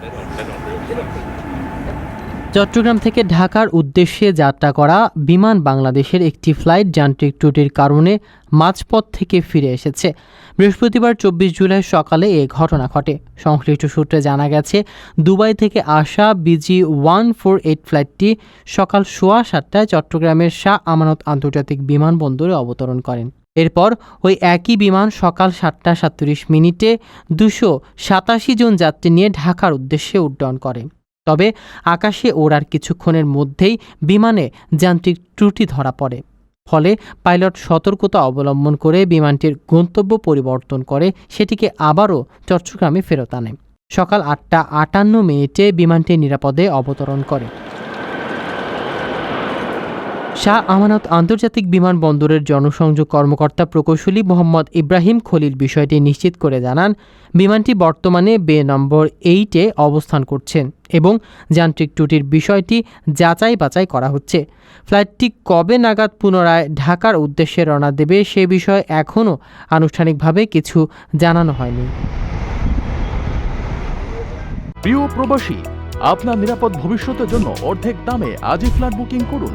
D'accord. Chittagong থেকে ঢাকার উদ্দেশ্যে যাত্রা করা বিমান বাংলাদেশের একটি ফ্লাইট যান্ত্রিক ত্রুটির কারণে মাঝপথ থেকে ফিরে এসেছে। বৃহস্পতিবার চব্বিশ জুলাই সকালে এ ঘটনা ঘটে। সংশ্লিষ্ট সূত্রে জানা গেছে, দুবাই থেকে আসা বিজি ওয়ান ফোর এইট ফ্লাইটটি সকাল সোয়া সাতটায় চট্টগ্রামের শাহ আমানত আন্তর্জাতিক বিমানবন্দরে অবতরণ করেন। এরপর ওই একই বিমান সকাল সাতটা সাতত্রিশ মিনিটে দুশো সাতাশি জন যাত্রী নিয়ে ঢাকার উদ্দেশ্যে উড্ডয়ন করে। তবে আকাশে ওড়ার কিছুক্ষণের মধ্যেই বিমানে যান্ত্রিক ত্রুটি ধরা পড়ে। ফলে পাইলট সতর্কতা অবলম্বন করে বিমানটির গন্তব্য পরিবর্তন করে সেটিকে আবারও চট্টগ্রামে ফেরত আনে। সকাল আটটা আটান্ন মিনিটে বিমানটি নিরাপদে অবতরণ করে। শাহ আমানত আন্তর্জাতিক বিমানবন্দরের জনসংযোগ কর্মকর্তা প্রকৌশলী মোহাম্মদ ইব্রাহিম খলিল বিষয়টি নিশ্চিত করে জানান, বিমানটি বর্তমানে বে নম্বর এইটে অবস্থান করছেন এবং যান্ত্রিক ত্রুটির বিষয়টি যাচাই বাছাই করা হচ্ছে। ফ্লাইটটি কবে নাগাদ পুনরায় ঢাকার উদ্দেশ্যে রওনা দেবে সে বিষয়ে এখনও আনুষ্ঠানিকভাবে কিছু জানানো হয়নি। প্রিয় প্রবাসী, আপনার নিরাপদ ভবিষ্যতের জন্য অর্ধেক দামে আজই ফ্ল্যাট বুকিং করুন।